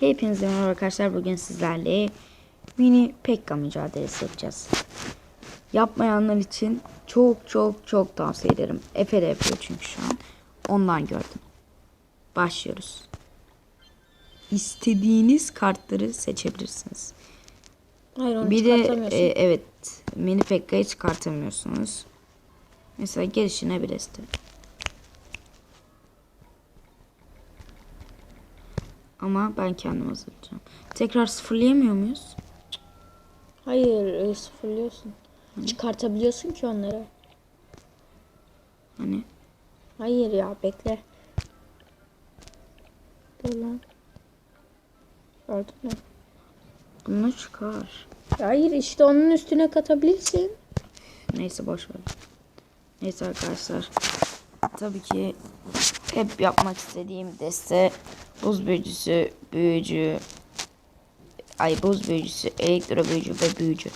Hepinize merhaba arkadaşlar. Bugün sizlerle mini Pekka mücadelesi yapacağız. Yapmayanlar için çok çok çok tavsiye ederim. Efe de yapıyor çünkü şu an. Ondan gördüm. Başlıyoruz. İstediğiniz kartları seçebilirsiniz. Hayır onu Bir de e, evet mini Pekka'yı çıkartamıyorsunuz. Mesela gelişine bir deste. Ama ben kendim hazırlayacağım. Tekrar sıfırlayamıyor muyuz? Hayır e, sıfırlıyorsun. Çıkartabiliyorsun ki onları. Hani Hayır ya bekle. Dur lan. Gördün mü? bunu çıkar. Hayır işte onun üstüne katabilirsin. Neyse boş ver. Neyse arkadaşlar. Tabii ki hep yapmak istediğim deste buz büyücüsü, büyücü, ay buz büyücüsü, elektro büyücü ve büyücü.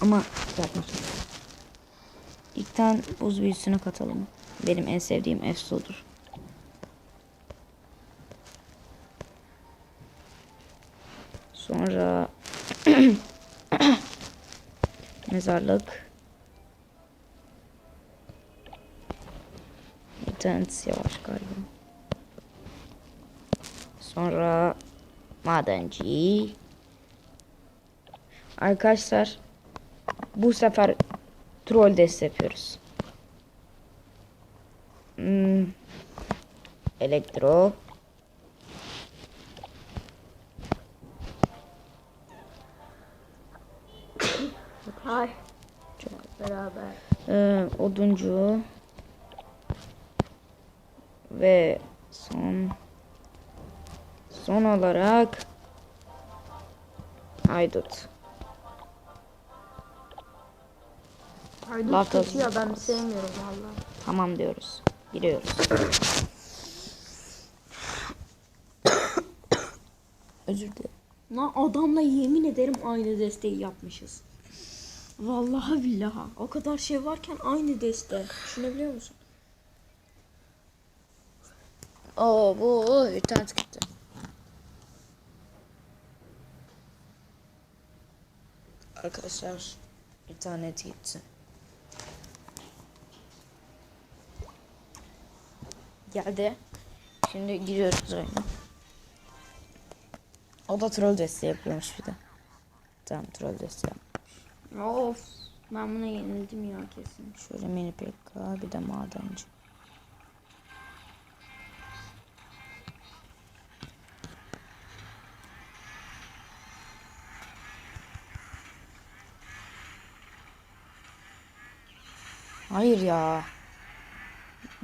Ama yapmışım. İlkten buz büyücüsünü katalım. Benim en sevdiğim Efso'dur. Sonra mezarlık. İnternet yavaş galiba. Sonra madenci. Arkadaşlar bu sefer troll dest yapıyoruz. Hmm. Elektro. Hay. Çok beraber. Ee, oduncu ve son son olarak haydut. Haydut Laf kötü ya ben sevmiyorum valla. Tamam diyoruz. Giriyoruz. Özür dilerim. Lan adamla yemin ederim aynı desteği yapmışız. Vallahi billahi. O kadar şey varken aynı deste. Düşünebiliyor musun? Oo bu internet gitti. Arkadaşlar internet gitti. Geldi. Şimdi giriyoruz oyuna. O da troll desteği yapıyormuş bir de. Tamam troll desteği. Of. Ben buna yenildim ya kesin. Şöyle mini pekka bir de madenci. Hayır ya.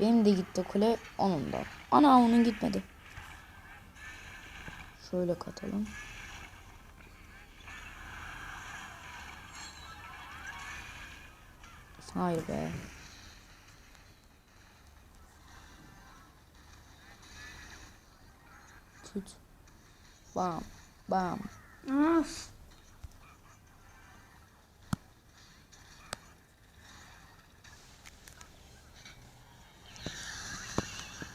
Benim de gitti kule onun da. Ana onun gitmedi. Şöyle katalım. Hayır be. Tut. Bam. Bam. Of.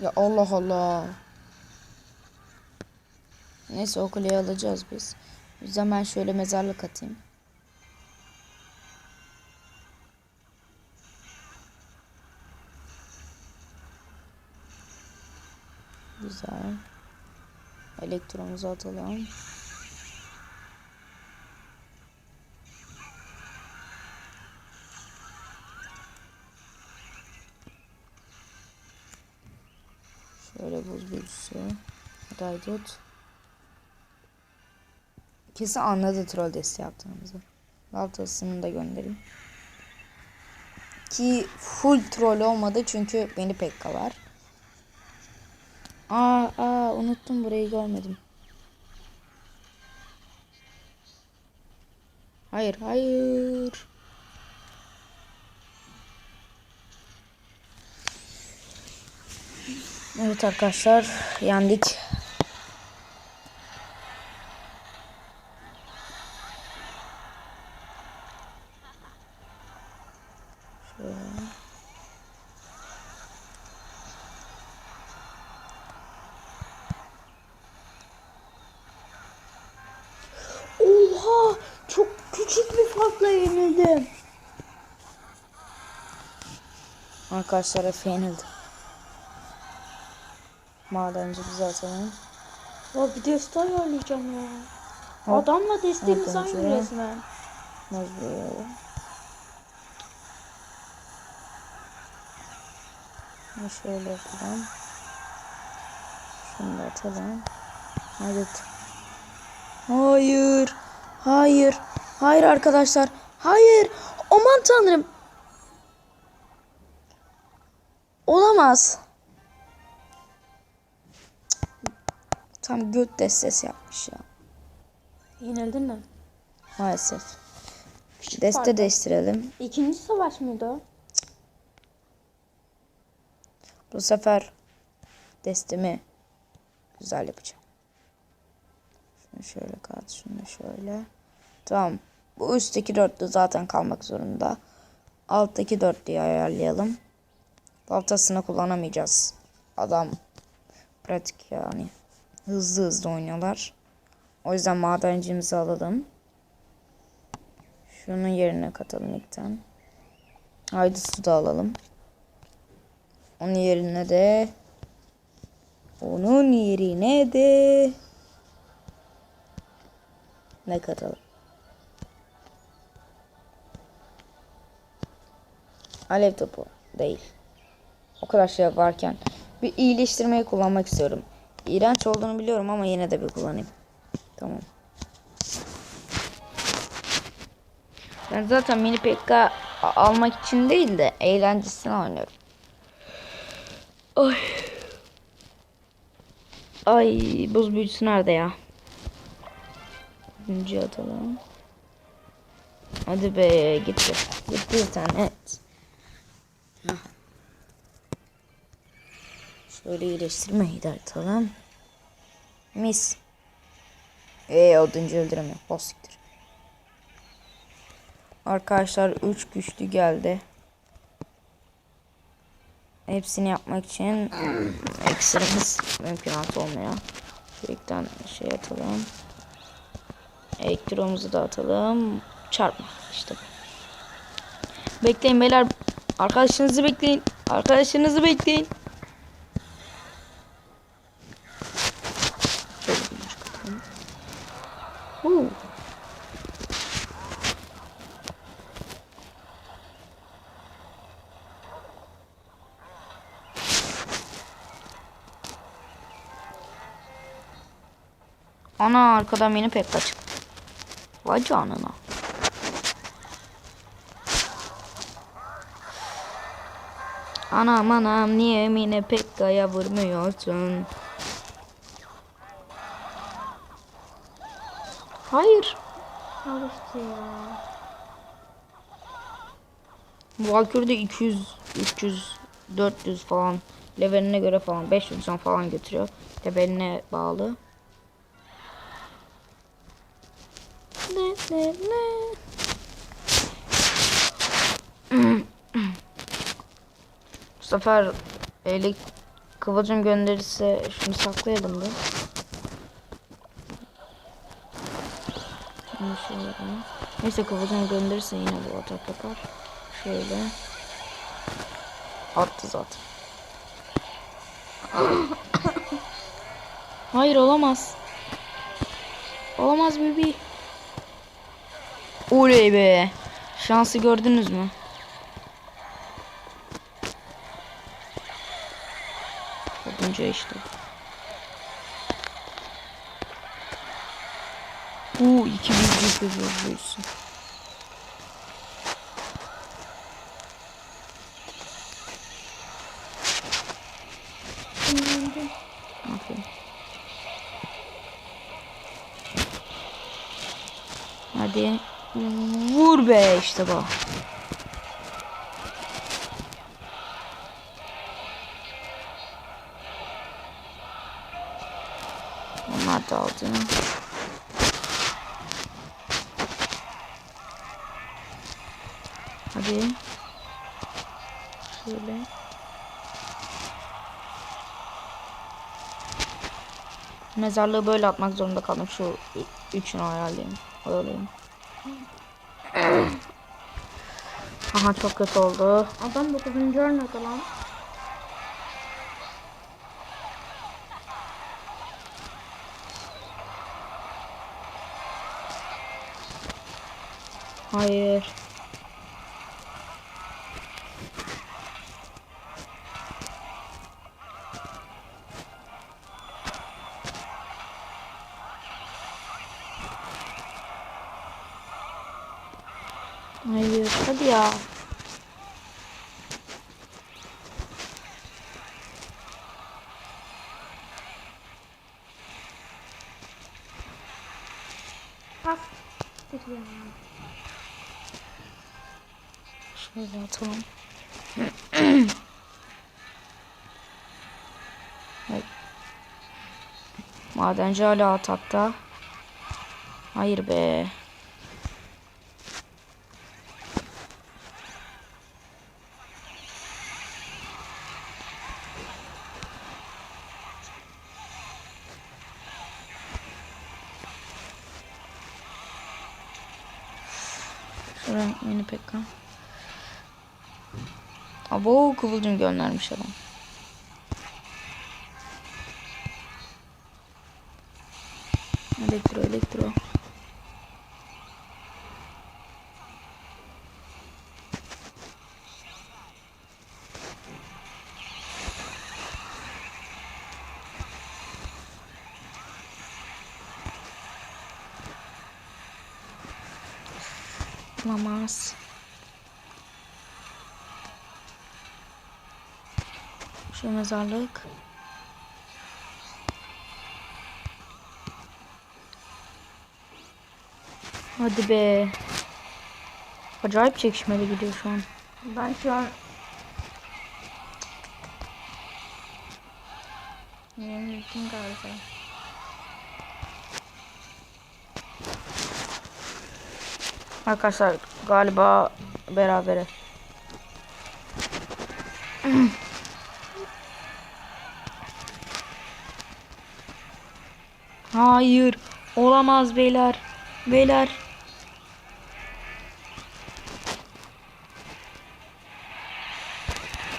Ya Allah Allah. Neyse o kuleyi alacağız biz. Yüzden ben şöyle mezarlık atayım. Güzel. Elektromuzu atalım. Şöyle buz büyücüsü. Daydut. Kesin anladı troll desteği yaptığımızı. Baltasını da göndereyim. Ki full troll olmadı çünkü beni Pekka var. Aa, aa unuttum burayı görmedim. Hayır, hayır. Evet arkadaşlar yendik. Oha! Çok küçük bir farkla yenildim. Arkadaşlar Efe yenildi. Madenci zaten. Ya bir deste ayarlayacağım ya. Hop. Adamla desteğimiz aynı resmen. Mecbur. Şöyle yapalım. Şunu da atalım. Hadi. Hayır. Hayır. Hayır arkadaşlar. Hayır. Aman tanrım. Olamaz. Tam göt destesi yapmış ya. Yenildin mi? Maalesef. Küçük Deste farkla. değiştirelim. İkinci savaş mıydı o? Bu sefer destemi güzel yapacağım. Şunu şöyle kat, şunu şöyle. Tamam. Bu üstteki dörtlü zaten kalmak zorunda. Alttaki dörtlüyü ayarlayalım. Baltasını kullanamayacağız. Adam pratik yani. Hızlı hızlı oynuyorlar. O yüzden madencimizi alalım. Şunun yerine katalım ilkten. Haydi su da alalım. Onun yerine de onun yerine de ne katalım? Alev topu değil. O kadar şey varken bir iyileştirmeyi kullanmak istiyorum. İğrenç olduğunu biliyorum ama yine de bir kullanayım. Tamam. Ben zaten mini PK almak için değil de eğlencesine oynuyorum. Ay. Ay buz büyücüsü nerede ya? Büyücü atalım. Hadi be gitti. Gitti bir tane evet. Hah. Şöyle iyileştirmeyi de atalım. Mis. Eee oduncu öldüremiyor. O siktir. Arkadaşlar 3 güçlü geldi. Hepsini yapmak için ekstremiz mümkünat olmuyor. Şuradan şey atalım. Elektromuzu da atalım. Çarpma işte. Bekleyin beyler. Arkadaşınızı bekleyin. Arkadaşınızı bekleyin. Şöyle bir çıkartalım. Huu. Ana arkadan beni pek kaç. Vay canına. Anam anam niye mine pekkaya vurmuyorsun? Hayır. Al işte ya. Valkyrie'de 200, 300, 400 falan leveline göre falan 500 can falan götürüyor. Leveline bağlı. Ne ne. Bu sefer elik kıvılcım gönderirse şunu saklayalım da. Neyse kıvılcım gönderirse yine bu atak yapar. Şöyle. Arttı zaten. Hayır olamaz. Olamaz bebi. Oley be. Şansı gördünüz mü? Dördüncü işte. Bu iki büyücü büyüsün. Aferin. Hadi. Vur be işte bu. Onlar da aldı. Hadi. Şöyle. Mezarlığı böyle atmak zorunda kaldım. Şu ü- üçünü ayarlayayım. Ayarlayayım. Aha çok kötü oldu. Adam 9. ölmedi lan. Hayır, hadi ya. Pas. Şöyle atalım. Madenci hala atakta. Hayır be. Mini pekka. Abo kıvılcım göndermiş adam. Olamaz. Şu mezarlık. Hadi be. Acayip çekişmeli gidiyor şu an. Ben şu an yenildim galiba. Arkadaşlar galiba berabere. Hayır. Olamaz beyler. Beyler.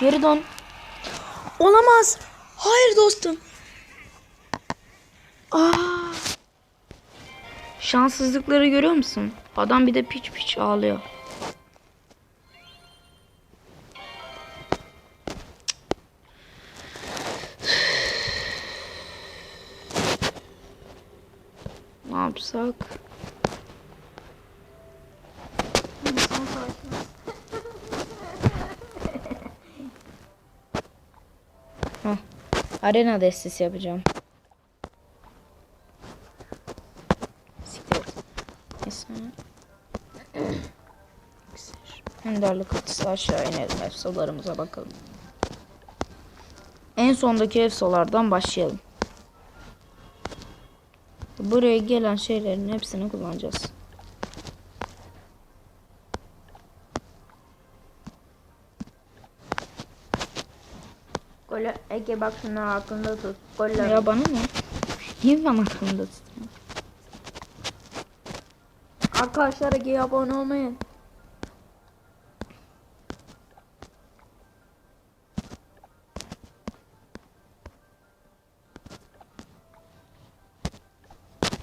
Geri dön. Olamaz. Hayır dostum. Aa. Şanssızlıkları görüyor musun? Adam bir de piç piç ağlıyor. Ne yapsak? Savaşımız. Arena destesi yapacağım. Siktir. Neyse. Önderlik atısı aşağı inelim. Efsolarımıza bakalım. En sondaki efsolardan başlayalım. Buraya gelen şeylerin hepsini kullanacağız. Golü Ege bak şunları aklında tut. Goller. Ya bana ne? Niye ben aklımda tutayım? Arkadaşlar Ege'ye abone olmayın.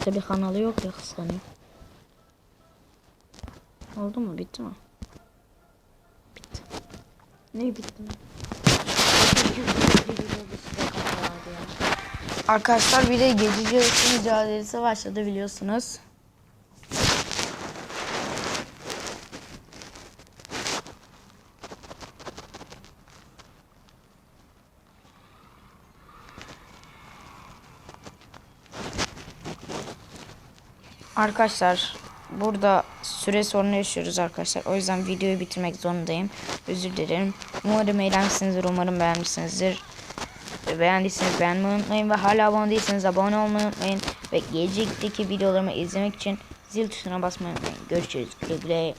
Tabi kanalı yok ya kıskanıyor. Oldu mu? Bitti mi? Ne bitti mi? Arkadaşlar bir de gece yarısı mücadelesi başladı biliyorsunuz. Arkadaşlar burada süre sorunu yaşıyoruz arkadaşlar. O yüzden videoyu bitirmek zorundayım. Özür dilerim. Umarım eğlenmişsinizdir. Umarım beğenmişsinizdir. Beğendiyseniz beğenmeyi unutmayın ve hala abone değilseniz abone olmayı unutmayın. Ve gelecekteki videolarımı izlemek için zil tuşuna basmayı unutmayın. Görüşürüz. Güle güle.